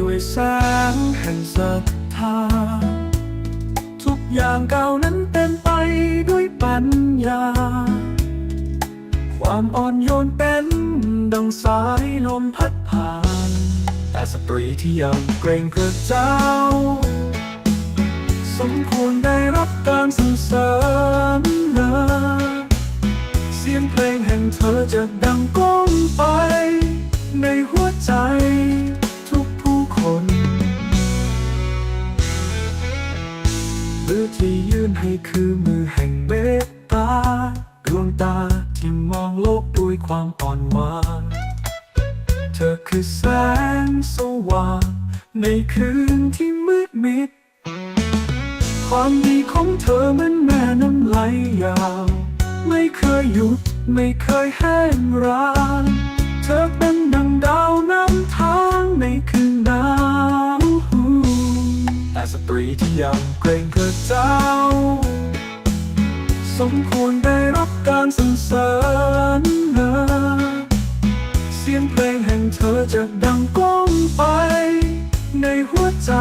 ด้วยแสงแห่งศรัทธา ทุกอย่างเก่านั้นเต็มไปด้วยปัญญา ความอ่อนโยนเป็นดังสายลมพัดผ่าน แต่สตรีที่ยังเกรงพระเจ้า สมควรได้รับการสรรเสริญนะเสียงเพลงแห่งเธอจะดังก้ ที่ยื่นให้คือมือแห่งเมตตาดวงตาที่มองโลกด้วยความอ่อนหวานเธอคือแสงสว่างในคืนที่มืดมิด ความดีของเธอเหมันแม่น้ำไหลยาว ไม่เคยหยุดไม่เคยแห้งร้างเธอเป็นดังดาว สตรีที่ยังเกรงพระเจ้า สมควรได้รับการสรรเสริญนะเสียงเพลงแห่งเธอจะดังก้องไปในหัวใจ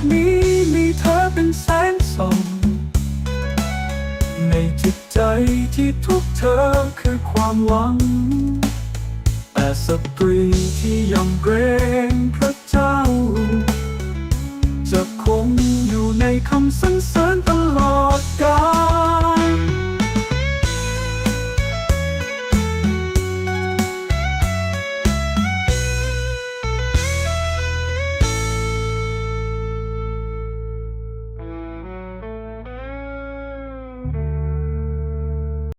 กนี้มีเธอเป็นแสงส่องในจิตใจที่ทุกเธอคือความหวัง แต่สตรีที่ยอมเกรงพระ